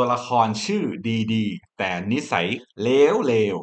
ตัวละครชื่อดีๆ แต่นิสัยเลวเลว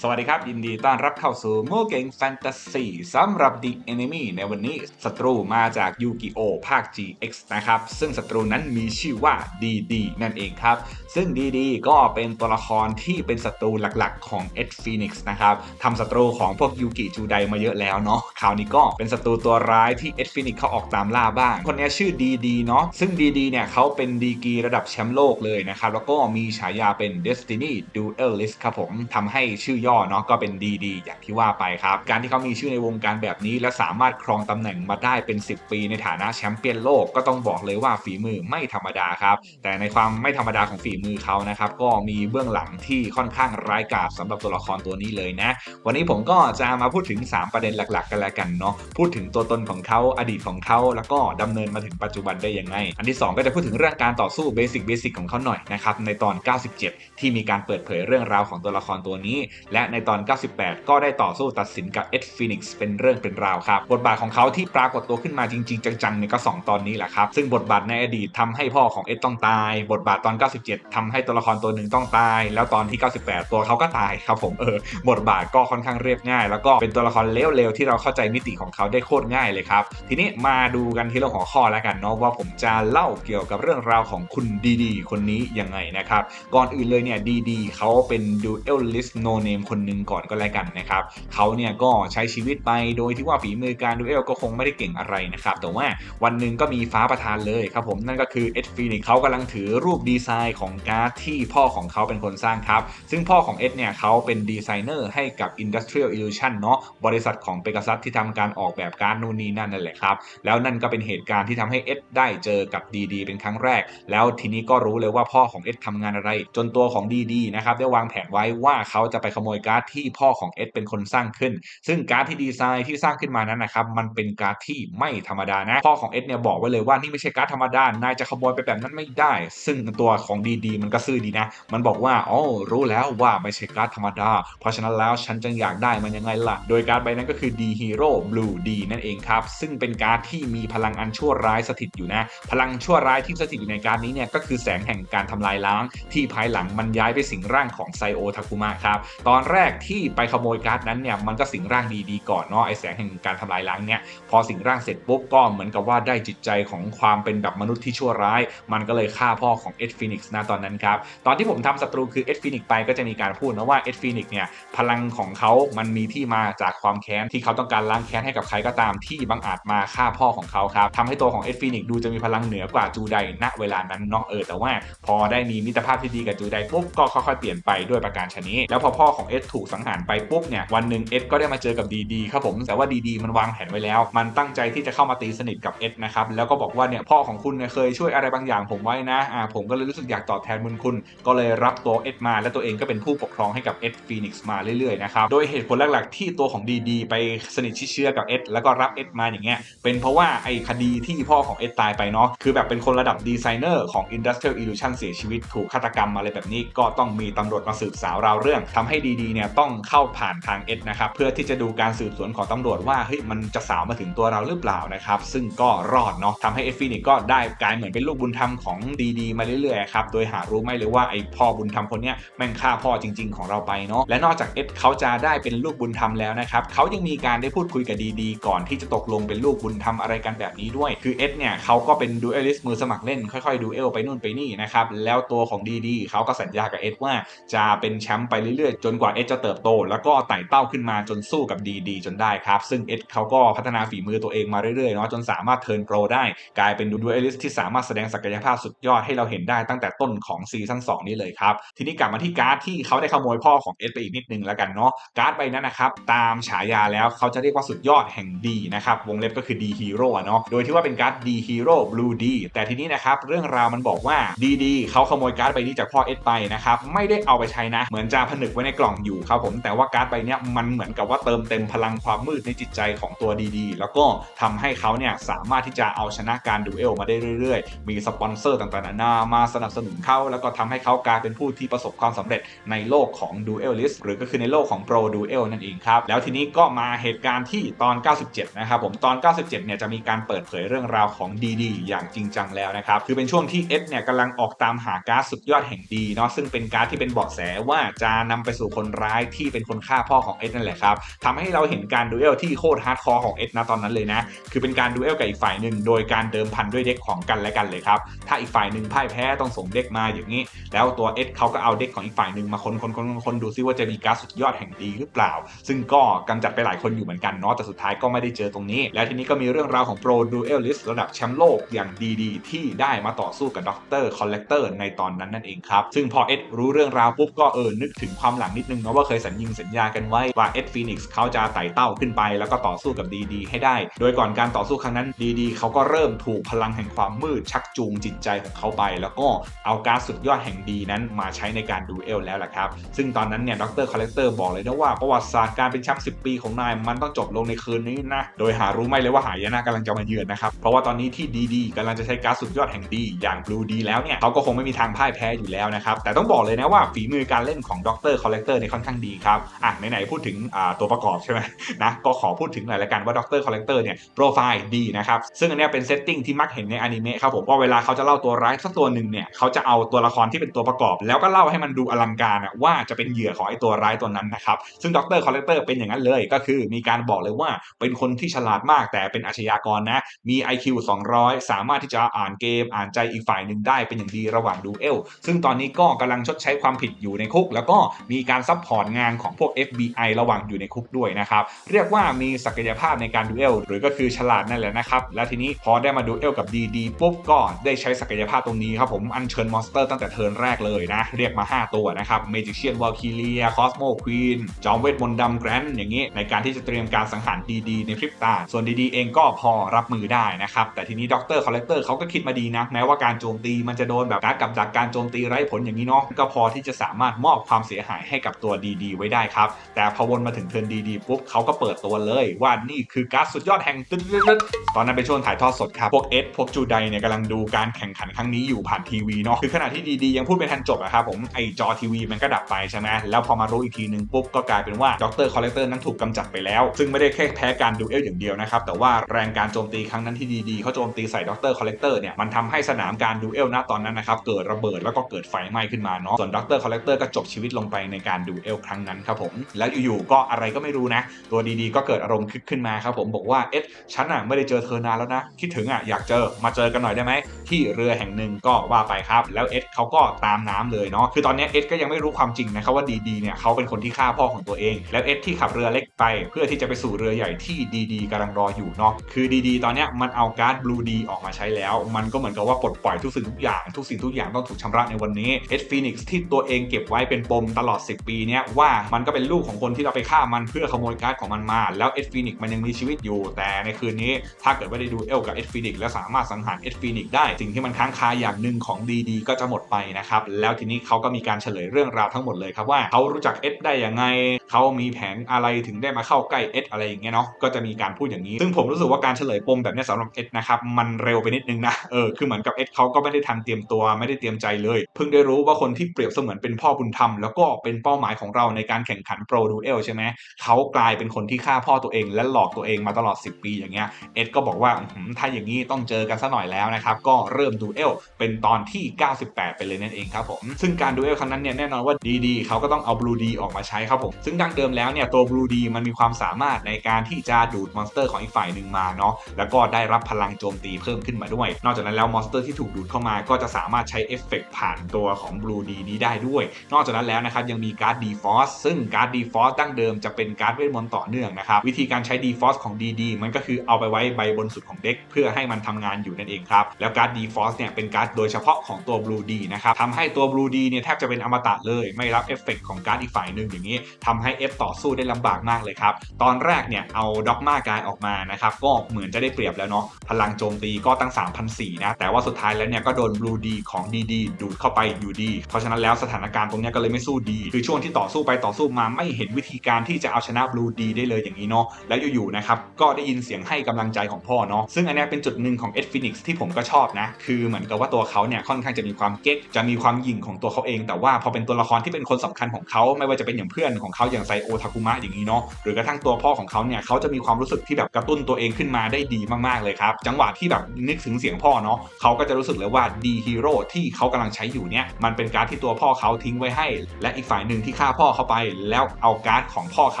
สวัสดีครับ ยินดีต้อนรับเข้าสู่โมเกงแฟนตาซีสำหรับ The Enemy ในวันนี้ศัตรูมาจากยูกิโอภาค GX นะครับ ซึ่งศัตรูนั้นมีชื่อว่า DD นั่นเองครับ ซึ่ง DD ก็เป็นตัวละครที่เป็นศัตรูหลักๆ ของ Ed Phoenix นะครับทำศัตรูของพวกยูกิจูไดมาเยอะแล้วเนาะคราวนี้ก็เป็นศัตรูตัวร้ายที่ Ed Phoenix เขาออกตามล่าบ้าง คนนี้ชื่อ DD เนาะซึ่ง DD เนี่ยเขาเป็นดีกีระดับแชมป์โลกเลยนะครับแล้วก็มีฉายาเป็น Destiny Duelist ครับผมทำให้ชื่อย่อเนาะก็เป็น DD อย่างที่ว่าไปครับ การที่เขามีชื่อในวงการแบบนี้ และสามารถครองตำแหน่งมาได้เป็น 10 ปีในฐานะแชมป์เปี้ยนโลกก็ต้องบอกเลยว่าฝีมือไม่ธรรมดาครับ แต่ในความไม่ธรรมดาของฝีมือเขานะครับก็มีเบื้องหลังที่ค่อนข้างร้ายกาจสำหรับตัวละครตัวนี้เลยนะ วันนี้ผมก็จะมาพูดถึง 3 ประเด็นหลัก ๆ กันแล้วกันเนาะพูดถึงตัวตนของเขาอดีตของเขาแล้วก็ดำเนินมาถึงปัจจุบันได้ยังไง อันที่ 2 ก็จะพูดถึงเรื่องการต่อสู้เบสิกเบสิกของเขาหน่อยนะครับในตอน 97 ที่มีการเปิดเผยเรื่องราวของตัวละครตัวนี้และในตอน 98 ก็ได้ต่อสู้ตัดสินกับเอ็ดฟินิกซ์เป็นเรื่องเป็นราวครับบทบาทของเขาที่ปรากฏตัวขึ้นมาจริง ๆ จังๆเนี่ยก็สองตอนนี้แหละครับ ซึ่งบทบาทในอดีตทำให้พ่อของเอ็ดต้องตาย บทบาทตอน 97ทำให้ตัวละครตัวหนึ่งต้องตาย แล้วตอนที่ 98 ตัวเขาก็ตายครับผมเออบทบาทก็ค่อนข้างเรียบง่าย แล้วก็เป็นตัวละครเลวๆที่เราเข้าใจมิติของเขาได้โคตรง่ายเลยครับทีนี้มาดูกันทีละหัวข้อแล้วกันเนาะว่าผมจะเล่าเกี่ยวกับเรื่องราวของคุณดีดีคนนี้ยังไงนะครับก่อนอื่นเลยเนี่ยดีดีเขาเป็นดูเอลลิสโนเนมคนหนึ่งก่อนก็แล้วกันนะครับเขาเนี่ยก็ใช้ชีวิตไปโดยที่ว่าฝีมือการดูเอลก็คงไม่ได้เก่งอะไรนะครับแต่ว่าวันหนึ่งก็มีฟ้าประทานเลยครับผมนั่นก็คือเอ็ดฟีนิกเขากำลังถือรูปดีไซน์ของการ์ดที่พ่อของเขาเป็นคนสร้างครับ ซึ่งพ่อของเอ็ดเนี่ยเขาเป็นดีไซเนอร์ให้กับ Industrial Illusion เนาะบริษัทของเปก a ซัสที่ทำการออกแบบการ์ดนู่นนี่นั่นนั่นแหละครับแล้วนั่นก็เป็นเหตุการณ์ที่ทำให้เอ็ดได้เจอกับดีดีเป็นครั้งแรก แล้วทีนี้ก็รู้เลยว่าพ่อของเอ็ดทำงานอะไร จนตัวของดีดีนะครับได้วางแผนไว้ว่าเขาจะไปขโมยการ์ดที่พ่อของเอ็ดเป็นคนสร้างขึ้น ซึ่งการ์ดที่ดีไซน์ที่สร้างขึ้นมานั้นนะครับมันเป็นการ์ดที่ไม่ธรรมดานะพ่อของเอ็ดเนี่ยบอกไว้เลยว่านี่ไม่ใช่การ์ดธรรมดานายจะขโมยไปแบบนั้นไม่ได้ ซึ่งตัวของดีดีมันก็ซื่อดีนะ มันบอกว่าอ๋อรู้แล้วว่าไม่ใช่การ์ดธรรมดา เพราะฉะนั้นแล้วฉันจึงอยากได้มันยังไงล่ะ โดยการ์ดใบนั้นก็คือ D Hero Blue D นั่นเองครับ ซึ่งเป็นการ์ดที่มีพลังอันชั่วร้ายสถิตอยู่นะ พลังชั่วร้ายที่สถิตอยู่ในการ์ดนี้เนี่ยก็คือแสงแห่งการทำลายล้าง ที่ภายหลังมันย้ายไปสิงร่างของไซโอทาคุมะครับตอนแรกที่ไปขโมยการ์ดนั้นเนี่ยมันก็สิงร่างดีๆก่อนเนาะไอแสงแห่งการทำลายล้างเนี่ยพอสิงร่างเสร็จปุ๊บก็เหมือนกับว่าได้จิตใจของความเป็นแบบมนุษย์ที่ชั่วร้าย มันก็เลยฆ่าพ่อของเอ็ดฟินิกส์นะตอนนั้นครับตอนที่ผมทำศัตรูคือเอ็ดฟินิกไปก็จะมีการพูดนะว่าเอ็ดฟินิกเนี่ยพลังของเขามันมีที่มาจากความแค้นที่เขาต้องการล้างแค้นให้กับใครก็ตามที่บังอาจมาฆ่าพ่อของเขาครับทำให้ตัวของเอ็ดฟินิกดูจะมีพลังเหนือกว่าจูไดณเวลานั้นเนอกเออแต่ว่าพอได้มีมิตรภาพที่ดีกับจูไดปุ๊บก็ค่อยๆเปลี่ยนไปด้วยประการชนี้แล้วพอพ่อของเอ็ดถูกสังหารไปปุ๊บเนี่ยวันหนึ่งเอ็ดก็ได้มาเจอกับดีดีครับผมแต่ว่าดีดีมันวางแผนไว้แล้ว มันตั้งใจที่จะเข้ามาตีสนิทกับเอ็ดนะครับแล้วก็บอกว่าเนี่ยพ่อของคุณเนี่ยเคยช่วยอะไรบางอย่างผมไว้นะอ่าผมก็เลยรู้สึกอยากตอบแทนบุญคุณ ก็เลยรับตัวเอ็ดมา และตัวเองก็เป็นผู้ปกครองให้กับเอ็ดฟีนิกซ์มาเรื่อยๆนะครับโดยเหตุผลหลักๆ ที่ตัวของดีดีไปสนิทชิดเชื้อกับเอ็ดแล้วก็รับเอ็ดมาอย่างเงี้ยเป็นเพราะว่าไอ้คดีที่พ่อของเอ็ดตายไปเนาะคือแบบเป็นคนระดับดีไซเนอร์ของ Industrial Illusion เสียชีวิตถูกฆาตกรรมอะไรแบบนี้ก็ต้องมีตำรวจมาสืบสาวราวเรื่องทำให้ดีๆเนี่ยต้องเข้าผ่านทางเอ็ดนะครับเพื่อที่จะดูการสืบสวนของตำรวจว่าเฮ้ยมันจะสาวมาถึงตัวเราหรือเปล่านะครับซึ่งก็รอดเนาะทำให้เอ็ดฟีนิกก็ได้กลายเหมือนเป็นลูกบุญธรรมของดีๆมาเรื่อยๆครับโดยหารู้ไม่เลยว่าไอ้พ่อบุญธรรมคนเนี้ยแม่งฆ่าพ่อจริง ๆ ของเราไปเนาะและนอกจากเอ็ดเขาจะได้เป็นลูกบุญธรรมแล้วนะครับเขายังมีการได้พูดคุยกับดีๆก่อนที่จะตกลงเป็นลูกบุญธรรมอะไรกันแบบนี้ด้วย คือเอ็ดเนี่ยเขาก็เป็นดูเอลิสมือสมัครเล่นค่อยๆดูเอลไปนู่นไปนี่นะครับแล้วตัวของดีๆเขาก็สัญญากับเอ็ดว่าจะเป็นแชมป์ไปเรื่อยๆ จนกว่าเอ็ดจะเติบโต แล้วก็ไต่เต้าขึ้นมาจนสู้กับดีๆจนได้ครับ ซึ่งเอ็ดเขาก็พัฒนาฝีมือตัวเองมาเรื่อยๆเนาะจนสามารถเทิร์นโปรได้ กลายเป็นดูเอลิสที่สามารถแสดงศักยภาพสุดยอดให้เราเห็นได้ตั้งแต่ต้นของซีซั่น2นี้เลยครับ ทีนี้กลับมาที่การ์ดที่เขาได้ขโมยพ่อของเอ็ดไปอีกนิดนึงแล้วกันเนาะการ์ดใบนั้นนะครับตามฉายาแล้วเขาจะเรียกว่าสุดยอดแห่งดีนะครับวงเล็บก็คือดีฮีโร่เนาะโดยที่ว่าเป็นการ์ดดีฮีโร่บลูดีแต่ทีนี้นะครับเรื่องราวมันบอกว่าดีดีเขาขโมยการ์ดใบนี้จากพ่อเอ็ดไปนะครับไม่ได้เอาไปใช้นะ เหมือนจะผนึกไว้ในกล่องอยู่ครับผมแต่ว่าการ์ดใบเนี้ยมันเหมือนกับว่าเติมเต็มพลังความมืดในจิตใจของตัวดีๆ แล้วก็ทำให้เขาเนี่ยสามารถที่จะเอาชนะการดูเอลมาได้เรื่อยๆ มีสปอนเซอร์ต่างๆนานามาสนับสนุนเขาแล้วก็ทำให้เขากลายเป็นผู้ที่ประสบความสำเร็จในโลกของดูเอลลิสหรือก็คือในโลกของโปรดูเอลนั่นเองครับแล้วทีนี้ก็มาเหตุการณ์ที่ตอน 97 นะครับผมตอน 97 เนี่ยจะมีการเปิดเผยเรื่องราวของดีๆ อย่างจริงจังแล้วนะครับคือเป็นช่วงที่เอสเนี่ยกำลังออกตามหาการ์ดสุดยอดแห่งดีเนาะซึ่งเป็นการ์ดที่เป็นเบาะแสว่าจะนำไปสู่คนร้ายที่เป็นคนฆ่าพ่อของเอสนั่นแหละครับทำให้เราเห็นการดูเอลที่โคตรฮาร์ดคอร์ของเอสนะตอนนั้นเลยนะ คือเป็นการดูเอลกับอีกฝ่ายหนึ่งโดยการเดิมพันด้วยเด็กของกันและกันเลยครับ ถ้าอีกฝ่ายหนึ่งพ่ายแพ้ต้องส่งเด็กมาอย่างนี้ แล้วตัวเอสเขาก็เอาเด็กของอีกฝ่ายหนึ่งมาคนคนคนคนดูซิว่าจะมีการ์ดสุดยอดแห่งดีหรือเปล่า ซึ่งก็กำจัดไปหลายคนอยู่เหมือนกันเนาะแต่สุดท้ายก็ไม่ได้เจอตรงนี้ แล้วทีนี้ก็มีเรื่องราวของโปรดูเอลลิสระดับแชมป์โลกอย่างดีๆ ที่ได้มาต่อสู้กับด็อกเตอร์คอลเลกเตอร์ในตอนนั้นนั่นเองครับซึ่งพอเอสรู้เรื่องราวปุ๊บก็เออนึกถึงความหลังนิดนึงเนาะว่าเคยสัญญิงสัญญากันไว้ว่าเอสฟีนิกซ์เขาจะไต่เต้าขึ้นไป แล้วก็ต่อสู้กับดีๆให้ได้ โดยก่อนการต่อสู้ครั้งนั้นดีๆเขาก็เริ่มถูกพลังแห่งความมืดชักจูงจิตใจของเขาไป แล้วก็เอาการสุดยอดแห่งดีนั้นมาใช้ในการดูเอลแล้วแหละครับซึ่งตอนนั้นเนี่ยด็อกเตอร์คอลเลกเตอร์บอกเลยนะว่าประวัติศาสตร์การเป็นแชมป์10 ปีของนายมันต้องจบลงในคืนนี้นะโดยหารู้ไหมเลยว่าหายนะกำลังจะมาเยือนนะครับเพราะว่าตอนนี้ที่ดีๆกำลังจะใช้การสุดยอดแห่งดีอย่างบลูดีแล้วเนี่ยเขาก็คงไม่มีทางพ่ายแพ้อยู่แล้วนะครับแต่ต้องบอกเลยนะว่าฝีมือการเล่นของดรคอลเลกเตอร์ในค่อนข้างดีครับอะไหนๆพูดถึงตัวประกอบใช่ไหมนะก็ขอพูดถึงหน่อยละกันว่าด็อกเตอร์คอลเลกเตอร์เนี่ยโปรไฟล์ดีนะครับซึ่งอันนี้เป็นเซตติ้งที่มักเห็นในอนิเมะครับผมว่าเวลาเขาจะเล่าตัวร้ายสักตัวหนึ่งเนี่ยเขาจะเอาตัวละครที่เป็นตัวประกอบ แล้วก็เล่าให้มันดูอลังการว่าจะเป็นเหยื่อของไอ้ตัวร้ายตัวนั้นนะครับซึ่งด็อกเตอร์คอลเลกเตอร์เป็นอย่างนั้นเลยก็คือมีการบอกเลยว่าเป็นคนที่ฉลาดมากแต่เป็นอาชญากรนะมี IQ 200 สามารถที่จะอ่านเกม อ่านใจอีกฝ่ายหนึ่งได้เป็นอย่างดีระหว่างดูเอลซึ่งตอนนี้ก็กำลังชดใช้ความผิดอยู่ในคุก แล้วก็มีการซัพอร์ตงานของพวก FBI ระหว่างอยู่ในคุกด้วยนะครับ เรียกว่ามีศักยภาพในการดูเอลหรือก็คือฉลาดนั่นแหละนะครับ แล้วทีนี้พอได้มาดูเอลกับดีดีปุ๊บก็ได้ใช้ศักยภาพตรงนี้ครับผมอัญเชิญมอนสเตอร์ตั้งแต่เทิร์นแรกเลยนะ เรียกมา 5 ตัวนะครับเมจิเชียนวอลคิเลียคอสโมควีนจอมเวทมนต์ดำแกรนอย่างนี้ ในการที่จะเตรียมการสังหารดีๆในพริบตา ส่วนดีๆเองก็พอรับมือได้นะครับแต่ทีนี้ด็อกเตอร์คอลเลกเตอร์เขาก็คิดมาดีนะแม้ว่าการโจมตีมันจะโดนแบบการกับดักการโจมตีไร้ผลอย่างนี้เนาะก็พอที่จะสามารถมอบความเสียหายให้กับตัวดีๆ ไว้ได้ครับ แต่พอวนมาถึงเทิร์นดีๆปุ๊บเขาก็เปิดตัวเลยว่านี่คือการสุดยอดแห่งตึ๊ดตอนนั้นเป็นช่วงถ่ายทอดสดครับ พวกเอสพวกจูไดเนี่ยกำลังดูการแข่งขันครั้งนี้อยู่ผ่านทีวีเนาะคือขณะที่ดีๆ ยังพูดไม่ทันจบอะครับผมไอจอทีวีมันก็ดับไปใช่ไหมแล้วพอมารู้อีกทีนึงปุ๊บก็กลายเป็นว่าด็อกเตอร์คอลเลกเตอร์นั้นถูกกำจัดไปแล้ว ซึ่งไม่ได้แค่แพ้การดูเอลอย่างเดียวนะครับแต่ว่าแรงการโจมตีครั้งนั้นที่ดีๆเขาโจมตีใส่ด็อกเตอร์คอลเลกเตอร์เนี่ยมันทำให้สนามการดูเอลณตอนนั้นนะครับเกิดระเบิดแล้วก็เกิดไฟไหม้ขึ้นมาเนาะส่วนด็อกเตอร์คอลเลกเตอร์ก็จบชีวิตลงไปในการดูเอลครั้งนั้นครับผม แล้วอยู่ๆก็อะไรก็ไม่รู้นะ ตัวดีๆก็เกิดอารมณ์คึกขึ้นมาครับผมบอกว่าเอสฉันอะไม่ได้เจอเธอนานแล้วนะ คิดถึงอะอยากเจอมาเจอกันหน่อยได้ไหม ที่เรือแห่งหนึ่งก็ว่าไปครับ แล้วเอสเขาก็ตามน้ำเลยเนาะคือตอนนี้เอสก็ยังไม่รู้ความจริงนะครับว่าดีๆเนี่ยเขาเป็นคนที่ฆ่าพ่อของตัวเอง แล้วเอสที่ขับเรือเล็กไป เพื่อที่จะไปสู่เรือใหญ่ที่ดีๆกำลังรออยู่เนาะคือดีๆ ตอนนี้มันเอาการ์ดบลูดีออกมาใช้แล้ว มันก็เหมือนกับว่าปลดปล่อยทุกสิ่งทุกอย่างทุกสิ่งทุกอย่างต้องถูกชำระในวันนี้เอสฟีนิกซ์ที่ตัวเองเก็บไว้เป็นปมตลอด 10 ปีเนี้ยว่ามันก็เป็นลูกของคนที่เราไปฆ่ามันเพื่อขโมยการ์ดของมันมา แล้วเอสฟีนิกมันยังมีชีวิตอยู่ แต่ในคืนนี้ถ้าเกิดว่าได้ดูเอลกับเอสฟีนิกแล้วสามารถสังหารเอสฟีนิกได้สิ่งที่มันค้างคาอย่างหนึ่งของดีๆก็จะหมดไปนะครับแล้วทีนี้เขาก็มีการเฉลยเรื่องราวทั้งหมดเลยครับว่าเขารู้จักเอสได้ยังไงเขามีแผนอะไรถึงได้มาเข้าใกล้เอสอะไรอย่างเงี้ยเนาะก็จะมีการพูดอย่างนี้ ซึ่งผมรู้สึกว่าการเฉลยปมแบบนี้สำหรับเอสนะครับมันเร็วไปนิดนึงนะเออคือเหมือนกับเอสเขาก็ไม่ได้ทันเตรียมตัวไม่ได้เตรียมใจเลย เพิ่งได้รู้ว่าคนที่เปรียบเสมือนเป็นพ่อบุญธรรมแล้วก็เป็นเป้าหมายของเราในการแข่งขันโปรดูเอลใช่ไหมเขากลายเป็นคนที่ฆ่าพ่อตัวเอง และหลอกตัวเองมาตลอด 10 ปีอย่างเงี้ยเอ็ดก็บอกว่าถ้าอย่างนี้ต้องเจอกันซะหน่อยแล้วนะครับ ก็เริ่มดูเอลเป็นตอนที่ 98 ไปเลยนั่นเองครับผมซึ่งการดูเอลครั้งนั้นเนี่ยแน่นอนว่าดีๆเขาก็ต้องเอาบลูดีออกมาใช้ครับผมซึ่งดั้งเดิมแล้วเนี่ยตัวบลูดีมันมีความสามารถในการที่จะดูดมอนสเตอร์ของอีกฝ่ายหนึ่งมาเนาะแล้วก็ได้รับพลังโจมตีเพิ่มขึ้นมาด้วย นอกจากนั้นแล้วมอนสเตอร์ที่ถูกดูดเข้ามาก็จะสามารถใช้เอฟเฟกผ่านตัวของบลูดีนี้ได้ด้วย นอกจากนั้นแล้วนะครับยังมีการ์ดดีฟอสซึ่งการ์ดดีฟอสดั้งเดิมจะเป็นการ์ดเวทมนต์ต่อเนื่องนะครับ วิธีการใช้ดีฟอสของดีๆมันก็คือเอาไปไว้ใบบนสุดของเด็ก เพื่อให้มันทำงานอยู่นั่นเองครับ แล้วการ์ดดีฟอสเนี่ยเป็นการ์ดโดยเฉพาะของตัวบลูดีนะครับทำให้ตัวบลูดีเนี่ยแทบจะเป็นอมตะเลยไม่รับเอฟเฟกของการ์ดอีกฝ่ายหนึ่งอย่างนี้ทำให้เอฟต่อสู้ได้ลำบากมากเลยครับตอนแรกเนี่ยเอาด็อกมากายออกมานะครับก็เหมือนจะได้เปรียบแล้วเนาะพลังโจมตีก็ตั้ง 3,004นะแต่ว่าสุดท้ายแล้วเนี่ยก็โดนบลูดีของดีๆดูดเข้าไปอยู่ดี เพราะฉะนั้นแล้วสถานการณ์ตรงนี้ก็เลยไม่สู้ดีคือช่วงที่ที่ต่อสู้ไปต่อสู้มาไม่เห็นวิธีการที่จะเอาชนะบลูดีได้เลยอย่างนี้เนาะแล้วอยู่ๆนะครับก็ได้ยินเสียงให้กำลังใจของพ่อเนาะซึ่งอันนี้เป็นจุดหนึ่งของเอ็ดฟินิกซ์ที่ผมก็ชอบนะ คือเหมือนกับว่าตัวเขาเนี่ยค่อนข้างจะมีความเก๊กจะมีความหยิ่งของตัวเขาเอง แต่ว่าพอเป็นตัวละครที่เป็นคนสำคัญของเขาไม่ว่าจะเป็นอย่างเพื่อนของเขาอย่างไซโอทาคุมะอย่างนี้เนาะหรือกระทั่งตัวพ่อของเขาเนี่ยเขาจะมีความรู้สึกที่แบบกระตุ้นตัวเองขึ้นมาได้ดีมากๆเลยครับจังหวะที่แบบนึกถึงเสียงพ่อเนาะเขาก็จะรู้สึกเลยว่าดีฮีโร่ที่เขากำลังใช้อยู่เนี่ยมันเป็นการที่ตัวพ่อเขาทิ้งไว้ให้ และอีกฝ่ายหนึ่งที่ฆ่าพ่อเขาไป แล้วเอาการ์ดของพ่อเข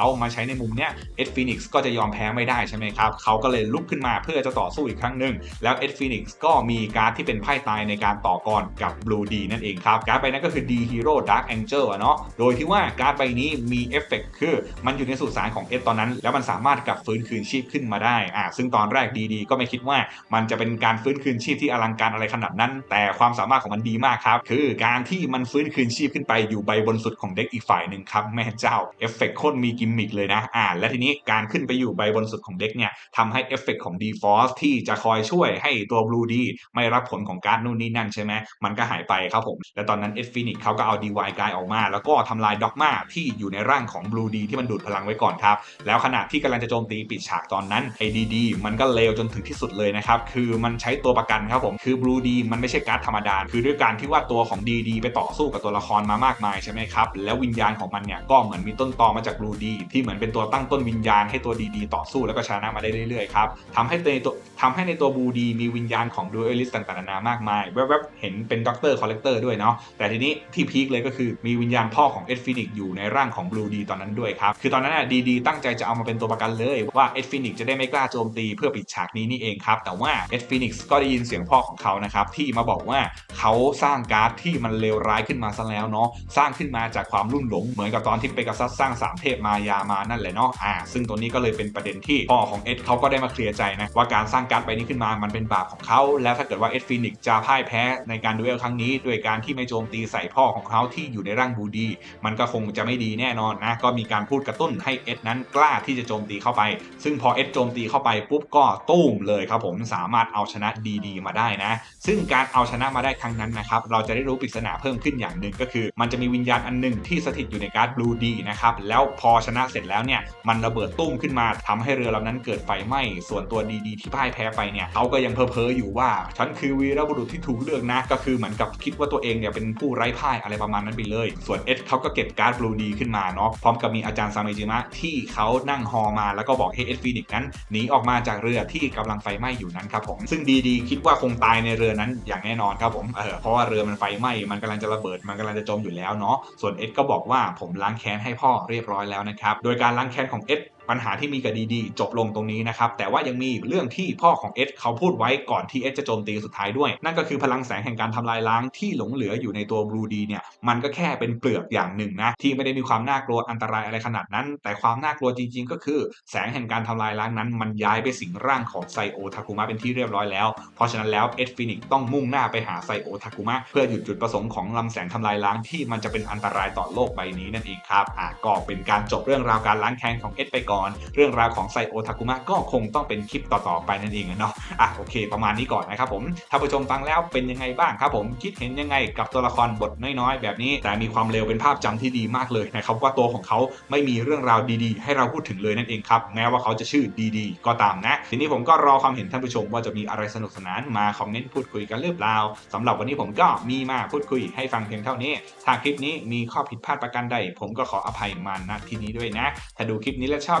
ามาใช้ในมุมเนี้ยเอ็ดฟินิกซ์ก็จะยอมแพ้ไม่ได้ใช่ไหมครับเขาก็เลยลุกขึ้นมาเพื่อจะต่อสู้อีกครั้งหนึ่งแล้วเอ็ดฟินิกซ์ก็มีการ์ดที่เป็นไพ่ตายในการต่อกรกับบลูดีนั่นเองครับการ์ดใบนั้นก็คือดีฮีโร่ดาร์กแองเจิลอะเนาะโดยที่ว่าการ์ดใบนี้มีเอฟเฟกต์คือมันอยู่ในสุสานของเอ็ดตอนนั้น แล้วมันสามารถกลับฟื้นคืนชีพขึ้นมาได้อ่าซึ่งตอนแรกดีๆ ก็ไม่คิดว่ามันจะเป็นการฟื้นคืนชีพที่อลังการอะไรขนาดนั้น แต่ความสามารถของมันดีมากครับคือการที่มันฟื้นคืนชีพขึ้นไปอยู่ใบบนสุดของเด็กอีกฝ่ายหนึ่งครับแม่เจ้าเอฟเฟกต์โคตรมีกิมมิคเลยนะอ่าและทีนี้การขึ้นไปอยู่ใบบนสุดของเด็กเนี่ยทำให้เอฟเฟกต์ของ d f o r c e ที่จะคอยช่วยให้ตัว Blue D ไม่รับผลของการนู่นนี่นั่นใช่ไหมมันก็หายไปครับผม และตอนนั้นเอฟฟินิกเขาก็เอา DY กายออกมา แล้วก็ทำลายด็อกมาที่อยู่ในร่างของ Blue D ที่มันดูดพลังไว้ก่อนครับ แล้วขณะที่กำลังจะโจมตีปิดฉากตอนนั้นไอ้ดีดีมันก็เลวจนถึงที่สุดเลยนะครับ คือมันใช้ตัวประกันครับผม คือ Blue D มันไม่ใช่การ์ดธรรมดา คือด้วยการที่ว่าตัวของ DD ไปต่อสู้กับตัวละครมามากมายใช่ไหมครับ แล้ววิญญาณของมันเนี่ยก็เหมือนมีต้นตอมาจาก Blue D ที่เหมือนเป็นตัวตั้งต้นวิญญาณให้ตัว DD ต่อสู้แล้วก็ชนะมาได้เรื่อยๆครับทำให้ในตัวทำให้ในตัว Blue D มีวิญญาณของดูเอลิสต่างๆนานามากมายแวบๆเห็นเป็นด็อกเตอร์คอลเลกเตอร์ด้วยเนาะแต่ทีนี้ที่พีคเลยก็คือมีวิญญาณพ่อของเอ็ดฟินิกอยู่ในร่างของบลูดีตอนนั้นด้วยครับคือตอนนั้นดีดีตั้งใจจะเอามาเป็นตัวประกันเลยว่าเอ็ดฟินิกจะได้ไม่กล้าโจมตีเพื่อปิดฉากนี้นี่เองครับแต่ว่าเอ็ดฟินิกก็ได้ยินเสียงพ่อของเขานะครับที่มาบอกว่าเขาสร้างการ์ดที่มันเลวร้ายขึ้นมาซะแล้วเนาะสร้างขึ้นมาจากความรุ่มหลงเหมือนกับตอนที่เปกัสซัสสร้างสามเทพมายามานั่นแหละเนาะอ่าซึ่งตัวนี้ก็เลยเป็นประเด็นที่พ่อของเอ็ดเขาก็ได้มาเคลียร์ใจนะว่าการสร้างการ์ดใบนี้ขึ้นมามันเป็นบาปของเขาแล้วถ้าเกิดว่าเอ็ดฟินิกจะพ่ายแพ้ในการดูเอลครั้งนี้ด้วยการที่ไม่โจมตีใส่พ่อของเขาที่อยู่ในร่างบูดี มันก็คงจะไม่ดีแน่นอนนะก็มีการพูดกระตุ้นให้เอ็ดนั้นกล้าที่จะโจมตีเข้าไป ซึ่งพอเอ็ดโจมตีเข้าไปปุ๊บก็ตุ้มเลยครับผมสามารถเอาชนะดีๆ มาได้นะ ซึ่งการเอาชนะมาได้ครั้งนั้นนะครับเราจะได้รู้ปริศนาเพิ่มขึ้นอย่างหนึ่งก็คือ มันจะมีวิญญาณอันหนึ่งที่สถิตอยู่ในการ์ดบลูดีนะครับแล้วพอชนะเสร็จแล้วเนี่ยมันระเบิดตุ้มขึ้นมาทำให้เรือลำนั้นเกิดไฟไหม้ส่วนตัวดีๆที่พ่ายแพ้ไปเนี่ยเขาก็ยังเพ้อเพ้ออยู่ว่าฉันคือวีรบุรุษที่ถูกเลือกนะ ก็คือเหมือนกับคิดว่าตัวเองเนี่ยเป็นผู้ไร้พ่ายอะไรประมาณนั้นไปเลย ส่วนเอ็ดเขาก็เก็บการ์ดบลูดีขึ้นมาเนาะพร้อมกับมีอาจารย์ซาเมจิมะที่เขานั่งฮอมาแล้วก็บอกให้เอ็ดฟีนิกนั้นหนีออกมาจากเรือที่กำลังไฟไหม้อยู่นั้นครับผมซึ่งดีๆ คิดว่าคงตายในเรือนั้นอย่างแน่นอนครับผมเออเพราะว่าเรือมันไฟไหม้มันกำลังจะระเบิดมันกำลังจะจมอยู่แล้วเนาะส่วนเอ็ดก็บอกว่าผมล้างแค้นให้พ่อเรียบร้อยแล้วนะครับ โดยการล้างแค้นของเอ็ด ปัญหาที่มีกับดีๆจบลงตรงนี้นะครับ แต่ว่ายังมีเรื่องที่พ่อของเอ็ดเขาพูดไว้ก่อนที่เอ็ดจะโจมตีสุดท้ายด้วย นั่นก็คือพลังแสงแห่งการทำลายล้างที่หลงเหลืออยู่ในตัวบลูดีเนี่ย มันก็แค่เป็นเปลือกอย่างหนึ่งนะ ที่ไม่ได้มีความน่ากลัวอันตรายอะไรขนาดนั้น แต่ความน่ากลัวจริง ๆ ก็คือ แสงแห่งการทำลายล้างนั้น มันย้ายไปสิงร่างของไซโอทาคุมะเป็นที่เรียบร้อยแล้ว เพราะฉะนั้นแล้วเอ็ดฟินิกต้องมุ่งหน้าไปหาไซโอทาคุมะเพื่อหยุดจุดประสงค์ของลำแสงทำลายล้างที่มันจะเป็นอันตรายต่อโลกใบนี้นั่นเองครับอะก็เป็นการจบเรื่องราวการล้างแค้นของเอ็ดไปก่อนเรื่องราวของไซโอทาคุมะก็คงต้องเป็นคลิปต่อๆไปนั่นเองเนาะอะโอเค ประมาณนี้ก่อนนะครับผมถ้านผู้ชมฟังแล้วเป็นยังไงบ้างครับผมคิดเห็นยังไงกับตัวละครบทน้อยๆ แบบนี้ แต่มีความเร็วเป็นภาพจำที่ดีมากเลยนะครับว่าตัวของเขาไม่มีเรื่องราวดีๆ ให้เราพูดถึงเลยนั่นเองครับแม้ว่าเขาจะชื่อดีๆ ก็ตามนะ ทีนี้ผมก็รอความเห็นท่านผู้ชมว่าจะมีอะไรสนุกสนานมาคอมเมนต์พูดคุยกันหรือเปล่าสำหรับวันนี้ผมก็มีมาพูดคุยให้ฟังเพียงเท่านี้ถ้าคลิปนี้มีข้อผิดพลาดประการใด ผมก็ขออภัยมาณที่นี้ด้วยนะ ถ้าดูคลิปนี้แล้วชอบ